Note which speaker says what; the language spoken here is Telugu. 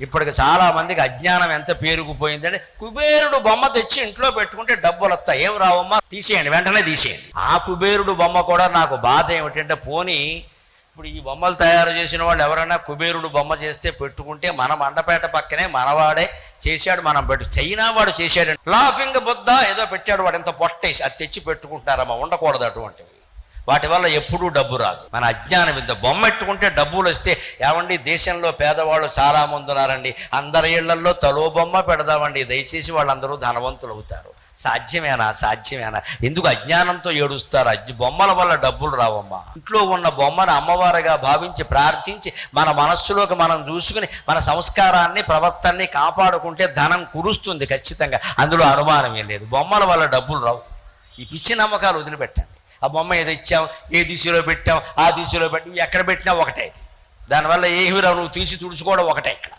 Speaker 1: ఇప్పటికి చాలా మందికి అజ్ఞానం ఎంత పేరుకుపోయిందంటే కుబేరుడు బొమ్మ తెచ్చి ఇంట్లో పెట్టుకుంటే డబ్బులు వస్తాయి. ఏం రావమ్మా? తీసేయండి వెంటనే తీసేయండి. ఆ కుబేరుడు బొమ్మ కూడా నాకు బాధ ఏమిటంటే పోనీ ఇప్పుడు ఈ బొమ్మలు తయారు చేసిన వాళ్ళు ఎవరైనా కుబేరుడు బొమ్మ చేస్తే పెట్టుకుంటే మన మండపేట పక్కనే మనవాడే చేశాడు మనం పెట్టు చైనా వాడు చేశాడు. లాఫింగ్ బుద్ధ ఏదో పెట్టాడు వాడు ఎంత పొట్టేసి అది తెచ్చి పెట్టుకుంటారమ్మా ఉండకూడదు అటువంటివి. వాటి వల్ల ఎప్పుడూ డబ్బు రాదు. మన అజ్ఞానం ఇంత బొమ్మ పెట్టుకుంటే డబ్బులు వస్తే ఏమండి దేశంలో పేదవాళ్ళు చాలా మంది ఉన్నారండి. అందరి ఇళ్ళలో తలో బొమ్మ పెడదామండి. దయచేసి వాళ్ళందరూ ధనవంతులు అవుతారు. సాధ్యమేనా? సాధ్యమేనా? ఎందుకు అజ్ఞానంతో ఏడుస్తారు? అజ్ఞ బొమ్మల వల్ల డబ్బులు రావమ్మా. ఇంట్లో ఉన్న బొమ్మను అమ్మవారిగా భావించి ప్రార్థించి మన మనస్సులోకి మనం చూసుకుని మన సంస్కారాన్ని ప్రవర్తనని కాపాడుకుంటే ధనం కురుస్తుంది ఖచ్చితంగా. అందులో అనుమానం ఏం లేదు. బొమ్మల వల్ల డబ్బులు రావు. ఈ పిచ్చి నమ్మకాలు వదిలిపెట్టండి. ఆ బొమ్మ ఏదో ఇచ్చాం ఏ దిశలో పెట్టాం ఆ దిశలో పెట్టి ఎక్కడ పెట్టినా ఒకటే దానివల్ల ఏమి రావు నువ్వు తీసి తుడుచుకోవడం ఒకటే ఇక్కడ.